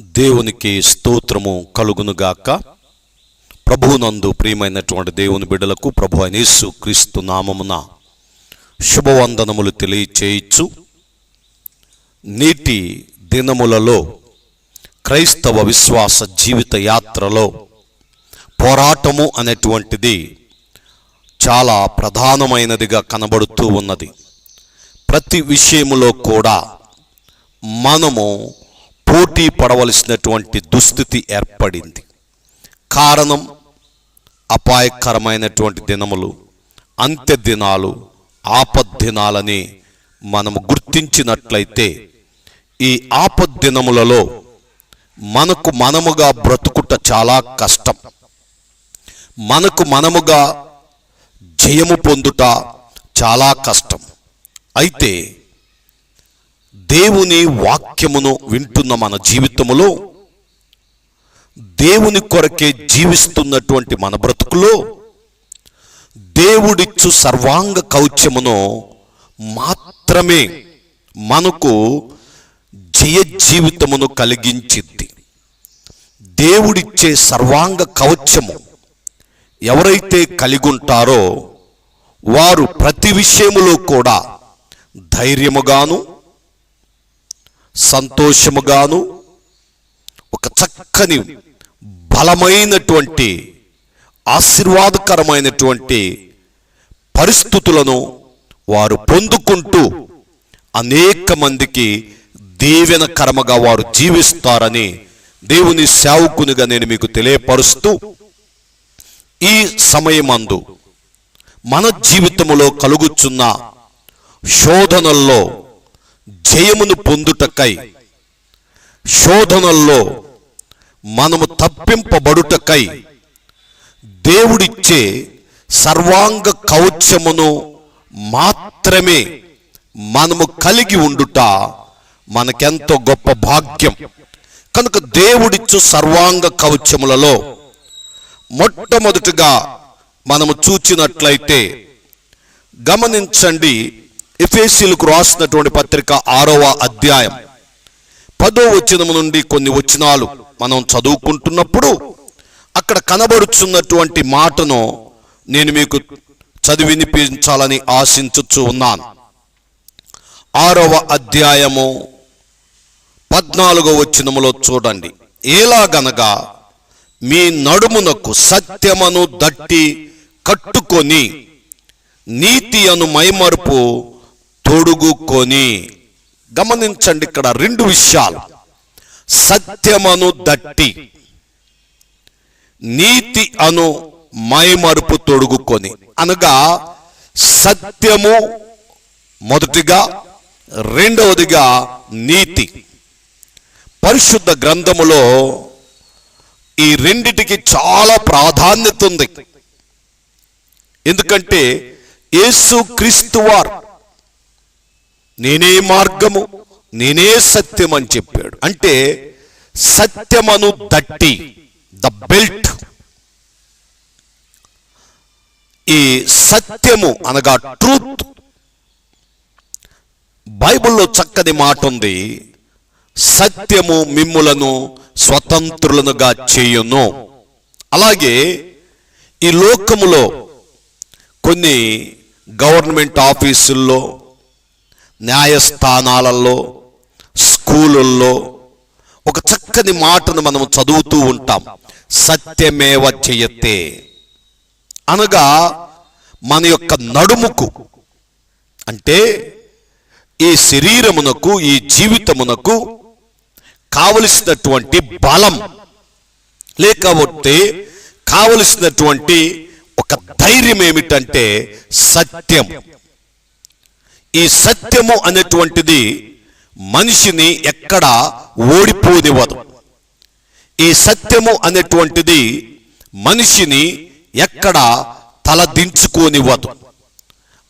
దేవునికి స్తోత్రము కలుగునుగాక ప్రభువునందు ప్రియమైనటువంటి దేవుని బిడ్డలకు ప్రభు అనేసు క్రీస్తు నామమున శుభవందనములు తెలియచేయచ్చు. నీటి దినములలో క్రైస్తవ విశ్వాస జీవిత యాత్రలో పోరాటము అనేటువంటిది చాలా ప్రధానమైనదిగా కనబడుతూ ఉన్నది. ప్రతి విషయములో కూడా మనము పోటీ పడవలసినటువంటి దుస్థితి ఏర్పడింది. కారణం అపాయకరమైనటువంటి దినములు అంత్య దినాలు ఆపద్దినాలని మనము గుర్తించినట్లయితే ఈ ఆపద్దినములలో మనకు మనముగా బ్రతుకుట చాలా కష్టం. మనకు మనముగా జయము పొందుట చాలా కష్టం. అయితే దేవుని వాక్యమును వింటున్న మన జీవితములో దేవుని కొరకే జీవిస్తున్నటువంటి మన బ్రతుకులో దేవుడిచ్చు సర్వాంగ కౌచ్యమును మాత్రమే మనకు జయ జీవితమును కలిగించింది దేవుడిచ్చే సర్వాంగ కవచము ఎవరైతే కలిగి ఉంటారో వారు ప్రతి విషయములో కూడా ధైర్యముగాను సంతోషముగాను ఒక చక్కని బలమైనటువంటి ఆశీర్వాదకరమైనటువంటి పరిస్థితులను వారు పొందుకుంటూ అనేక మందికి దీవెనకరముగా వారు జీవిస్తారని దేవుని సేవకునిగా నేను మీకు తెలియపరుస్తూ ఈ సమయమందు మన జీవితంలో కలుగుచున్న శోధనల్లో జయమును పొందుటకై శోధనల్లో మనము తప్పింపబడుటకై దేవుడిచ్చే సర్వాంగ కవచమును మాత్రమే మనము కలిగి ఉండుట మనకెంతో గొప్ప భాగ్యం. కనుక దేవుడిచ్చు సర్వాంగ కవచములలో మొట్టమొదటిగా మనము చూచినట్లయితే గమనించండి ఎఫేసీలకు రాసినటువంటి పత్రిక ఆరవ అధ్యాయం. పదో వచనము నుండి కొన్ని వచనాలు మనం చదువుకుంటున్నప్పుడు అక్కడ కనబడుచున్నటువంటి మాటను నేను మీకు చదివి వినిపించాలని ఆశించుచు ఉన్నాను. ఆరవ అధ్యాయము పద్నాలుగో వచనములో చూడండి. ఎలాగనగా మీ నడుమునకు సత్యమను దట్టి కట్టుకొని నీతి అను మైమరుపు తొడుగుకొని. గమనించండి ఇక్కడ రెండు విషయాలు. సత్యమను దట్టి నీతి అను మైమరుపు తొడుగుకొని. అనగా సత్యము మొదటిగా రెండవదిగా నీతి. పరిశుద్ధ గ్రంథములో ఈ రెండిటికి చాలా ప్రాధాన్యత ఉంది. ఎందుకంటే యేసు క్రీస్తు వారు నేనే మార్గము నేనే సత్యం అని చెప్పాడు. అంటే సత్యమను దట్టి ద బెల్ట్. ఈ సత్యము అనగా ట్రూత్. బైబిల్లో చక్కని మాట ఉంది. సత్యము మిమ్ములను స్వతంత్రులనుగా చేయును. అలాగే ఈ లోకములో కొన్ని గవర్నమెంట్ ఆఫీసుల్లో న్యాయస్థానాలలో స్కూలుల్లో ఒక చక్కని మాటను మనం చదువుతూ ఉంటాం. సత్యమేవ చేయతే అనగా మన యొక్క నడుముకు అంటే ఈ శరీరమునకు ఈ జీవితమునకు కావలసినటువంటి బలం లేకపోతే కావలసినటువంటి ఒక ధైర్యం ఏమిటంటే సత్యం. ఈ సత్యము అనేటువంటిది మనిషిని ఎక్కడ ఓడిపోనివ్వదు. ఈ సత్యము అనేటువంటిది మనిషిని ఎక్కడ తలదించుకోనివ్వదు.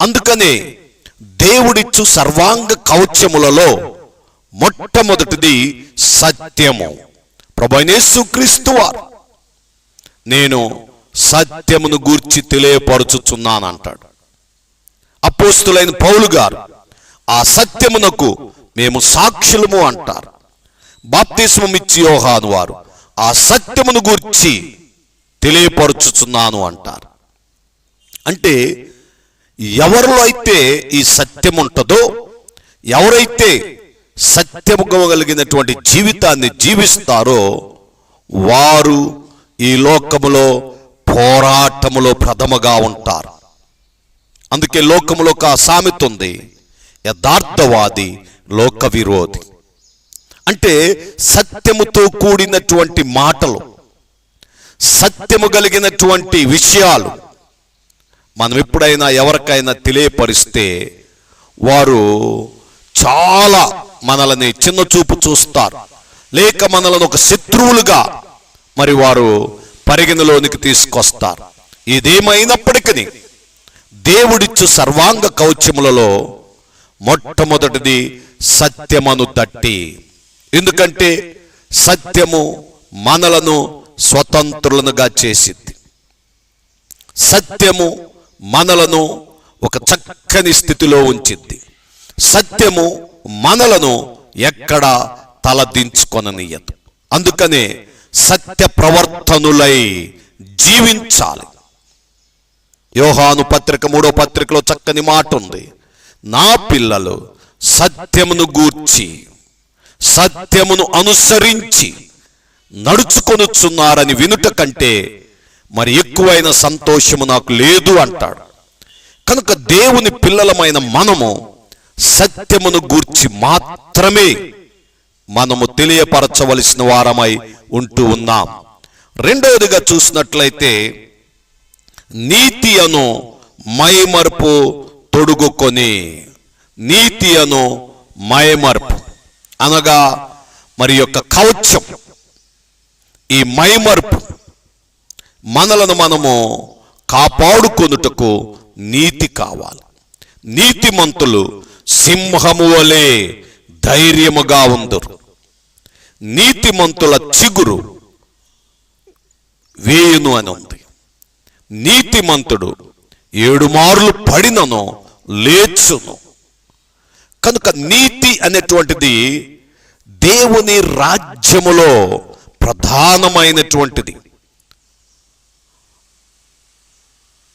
అందుకనే దేవుడిచ్చు సర్వాంగ కవచములలో మొట్టమొదటిది సత్యము. ప్రభనేసు క్రీస్తువారు నేను సత్యమును గూర్చి తెలియపరుచుచున్నానంటాడు. అపోస్తులైన పౌలు గారు ఆ సత్యమునకు మేము సాక్షులము అంటారు. బాప్తిస్మమిచ్చి యోహాను వారు ఆ సత్యమును గూర్చి తెలియపరుచుచున్నాను అంటారు. అంటే ఎవరిలో అయితే ఈ సత్యం ఉంటుందో ఎవరైతే సత్యము కలిగినటువంటి జీవితాన్ని జీవిస్తారో వారు ఈ లోకములో పోరాటములో ప్రథమగా ఉంటారు. అందుకే లోకములో ఒక సామెత ఉంది. యథార్థవాది లోక విరోధి అంటే సత్యముతో కూడినటువంటి మాటలు సత్యము కలిగినటువంటి విషయాలు మనం ఎప్పుడైనా ఎవరికైనా తెలియపరిస్తే వారు చాలా మనల్ని చిన్న చూపు చూస్తారు. లేక మనలను ఒక శత్రువులుగా మరి వారు పరిగణలోనికి తీసుకొస్తారు. ఇదేమైనప్పటికీ దేవుడిచ్చు సర్వాంగ కౌచ్యములలో మొట్టమొదటిది సత్యమను తట్టి. ఎందుకంటే సత్యము మనలను స్వతంత్రులనుగా చేసింది సత్యము మనలను ఒక చక్కని స్థితిలో ఉంచింది సత్యము మనలను ఎక్కడ తలదించుకొననీయదు. అందుకనే సత్య ప్రవర్తనులై జీవించాలి. యోహాను పత్రిక మూడో పత్రికలో చక్కని మాట ఉంది. నా పిల్లలు సత్యమును గూర్చి సత్యమును అనుసరించి నడుచుకొనుచున్నారని వినుట కంటే మరి ఎక్కువైన సంతోషము నాకు లేదు అంటాడు. కనుక దేవుని పిల్లలమైన మనము సత్యమును గూర్చి మాత్రమే మనము తెలియపరచవలసిన వారమై ఉంటూ ఉన్నాం. రెండవదిగా చూసినట్లయితే నీతి అను మైమర్పు తొడుగుకొని నీతి అను మైమర్పు అనగా మరి యొక్క కవచం. ఈ మైమర్పు మనలను మనము కాపాడుకొనుటకు నీతి కావాలి. నీతిమంతులు సింహము వలె ధైర్యముగా ఉందరు. నీతిమంతుల చిగురు వేయును అని ఉంది. నీతిమంతుడు. ఏడు మార్లు పడినను లేచును. కనుక నీతి అనేటువంటిది దేవుని రాజ్యములో ప్రధానమైనటువంటిది.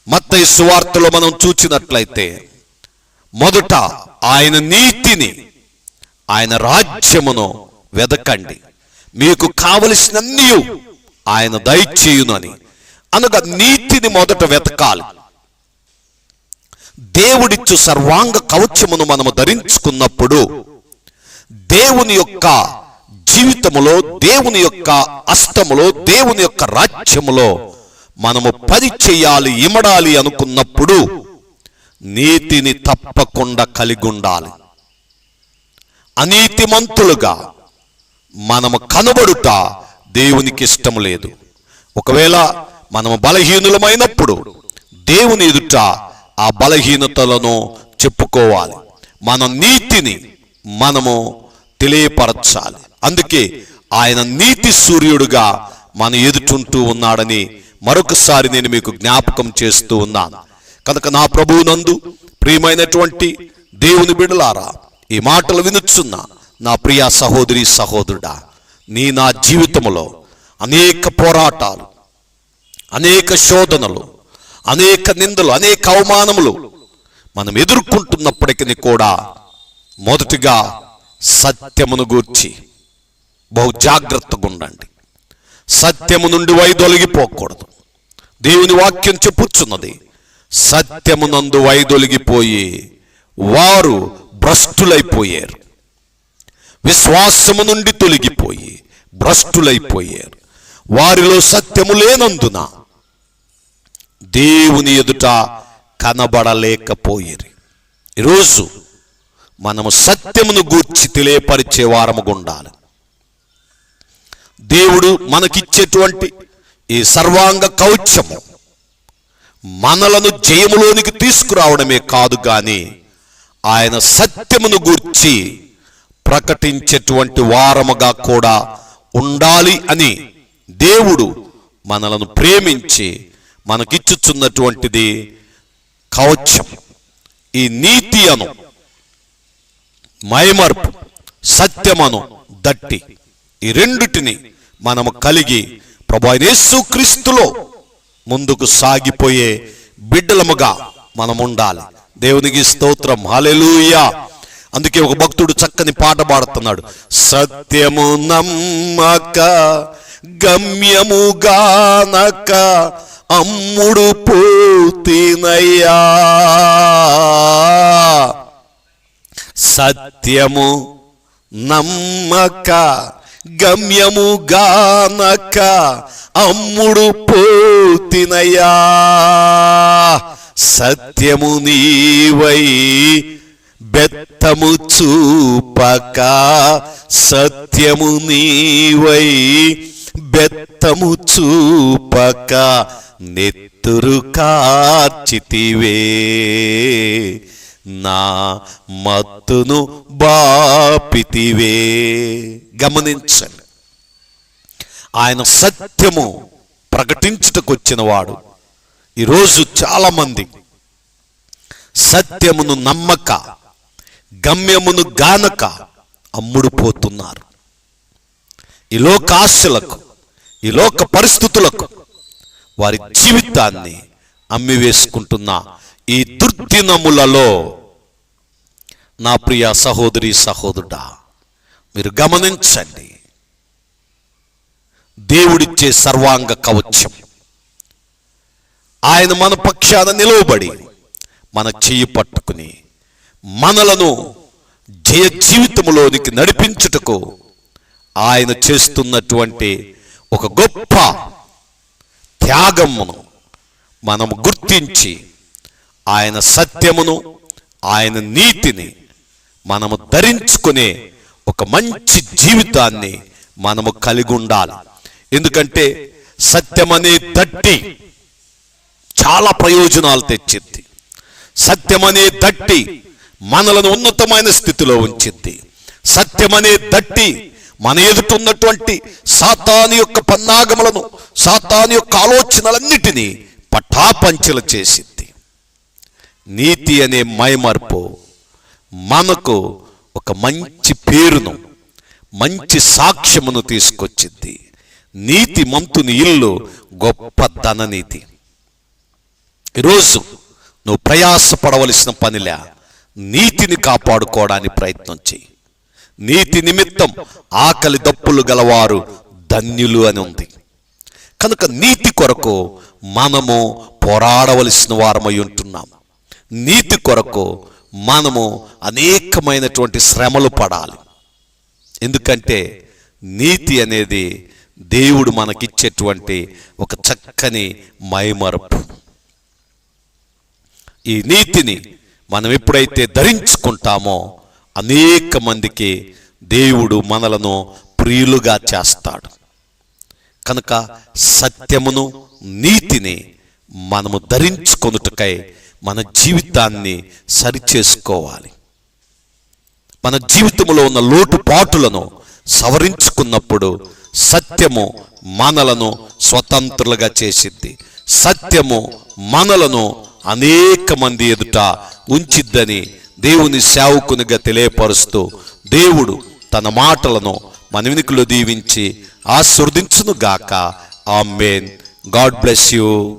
మత్త సువార్తలో మనం చూచినట్లయితే మొదట ఆయన నీతిని ఆయన రాజ్యమును వెదకండి. మీకు కావలసినన్నీ ఆయన దయచేయునని. అనగా నీతిని మొదట వెతకాలి. దేవుడిచ్చు సర్వాంగ కవచమును మనము ధరించుకున్నప్పుడు దేవుని యొక్క జీవితములో దేవుని యొక్క అస్తములో దేవుని యొక్క రాజ్యములో మనము పని చేయాలి ఇమడాలి అనుకున్నప్పుడు నీతిని తప్పకుండా కలిగి ఉండాలి అనీతిమంతులుగా మనము కనబడుట దేవునికి ఇష్టం లేదు. ఒకవేళ మనము బలహీనులమైనప్పుడు దేవుని ఎదుట ఆ బలహీనతలను చెప్పుకోవాలి. మన నీతిని మనము తెలియపరచాలి. అందుకే ఆయన నీతి సూర్యుడుగా మన ఎదుటుంటూ ఉన్నాడని మరొకసారి నేను మీకు జ్ఞాపకం చేస్తూ ఉన్నాను. కనుక నా ప్రభువునందు ప్రియమైనటువంటి దేవుని బిడలారా ఈ మాటలు వినుచున్న నా ప్రియ సహోదరి సహోదరుడా నీ నా జీవితంలో అనేక పోరాటాలు అనేక శోధనలు అనేక నిందలు అనేక అవమానములు మనం ఎదుర్కొంటున్నప్పటికీ కూడా మొదటిగా సత్యమును గూర్చి బహు జాగ్రత్తగా ఉండండి. సత్యము నుండి వైదొలిగిపోకూడదు దేవుని వాక్యం చెప్పుచున్నది సత్యమునందు వైదొలిగిపోయి వారు భ్రష్టులైపోయారు. విశ్వాసము నుండి తొలగిపోయి భ్రష్టులైపోయారు. వారిలో సత్యము లేనందున దేవుని ఎదుట కనబడలేకపోయేది. ఈరోజు మనము సత్యమును గూర్చి తెలియపరిచే వారముగా ఉండాలి దేవుడు మనకిచ్చేటువంటి ఈ సర్వాంగ కౌచము మనలను జయములోనికి తీసుకురావడమే కాదు కానీ ఆయన సత్యమును గూర్చి ప్రకటించేటువంటి వారముగా కూడా ఉండాలి అని దేవుడు మనలను ప్రేమించి మనకిచ్చుచున్నటువంటిది కవచం. ఈ నీతి అను మైమర్పు సత్యమను దట్టి ఈ రెండుటిని మనము కలిగి ప్రభు క్రీస్తులో ముందుకు సాగిపోయే బిడ్డలముగా మనం ఉండాలి దేవునికి స్తోత్రం. హల్లెలూయా. అందుకే ఒక భక్తుడు చక్కని పాట పాడుతున్నాడు. సత్యము నమ్మక గమ్యముగానక అమ్ముడు పూతినయ్యా సత్యము నమ్మక గమ్యముగానక అమ్ముడు పూతినయ్యా సత్యము నీవై బెత్తము చూపక సత్యము నీవై బెత్తము చూపక నెత్తురు కాచితివే. నా మత్తును బాపితివే. గమనించండి. ఆయన సత్యము ప్రకటించుటకొచ్చినవాడు. ఈరోజు చాలామంది సత్యమును నమ్మక గమ్యమును గానక అమ్ముడుపోతున్నారు. ఈ లోకాశలకు ఈ లోక పరిస్థితులకు వారి జీవితాన్ని అమ్మివేసుకుంటున్న ఈ దుర్దినములలో నా ప్రియ సహోదరి సహోదరుడా మీరు గమనించండి. దేవుడిచ్చే సర్వాంగ కవచం. ఆయన మన పక్షాన నిలువబడి మన చెయ్యి పట్టుకుని మనలను జయ జీవితంలోనికి నడిపించుటకు ఆయన చేస్తున్నటువంటి ఒక గొప్ప త్యాగమును మనము గుర్తించి ఆయన సత్యమును ఆయన నీతిని మనము ధరించుకునే ఒక మంచి జీవితాన్ని మనము కలిగి ఉండాలి. ఎందుకంటే సత్యమనే తట్టి చాలా ప్రయోజనాలు తెచ్చింది సత్యమనే తట్టి మనలను ఉన్నతమైన స్థితిలో ఉంచింది సత్యమనే తట్టి మన ఎదుటున్నటువంటి సాతాని యొక్క పన్నాగములను సాతాని యొక్క ఆలోచనలన్నిటినీ పటాపంచలు చేసింది. నీతి అనే మైమర్పు మనకు ఒక మంచి పేరును మంచి సాక్ష్యమును తీసుకొచ్చింది. నీతి మంతుని ఇల్లు గొప్ప ధననీతి. ఈరోజు నువ్వు ప్రయాసపడవలసిన పనిలే నీతిని కాపాడుకోవడానికి ప్రయత్నం చేయి నీతి నిమిత్తం ఆకలి దప్పులు గలవారు ధన్యులు అని ఉంది. కనుక నీతి కొరకు మనము పోరాడవలసిన వారమై ఉంటున్నాం. నీతి కొరకు మనము అనేకమైనటువంటి శ్రమలు పడాలి. ఎందుకంటే నీతి అనేది దేవుడు మనకిచ్చేటువంటి ఒక చక్కని మైమరపు. ఈ నీతిని మనం ఎప్పుడైతే ధరించుకుంటామో అనేక మందికి దేవుడు మనలను ప్రియులుగా చేస్తాడు. కనుక సత్యమును నీతిని మనము ధరించుకొనుటకై మన జీవితాన్ని సరిచేసుకోవాలి. మన జీవితంలో ఉన్న లోటుపాటులను సవరించుకున్నప్పుడు సత్యము మనలను స్వతంత్రులుగా చేసిద్ది. సత్యము మనలను అనేక మంది ఎదుట ఉంచిద్దని దేవుని సేవకునిగా తెలియపరుస్తూ దేవుడు తన మాటలను మనవినికిలో దీవించి ఆశీర్వదించును గాక ఆమెన్. God bless you.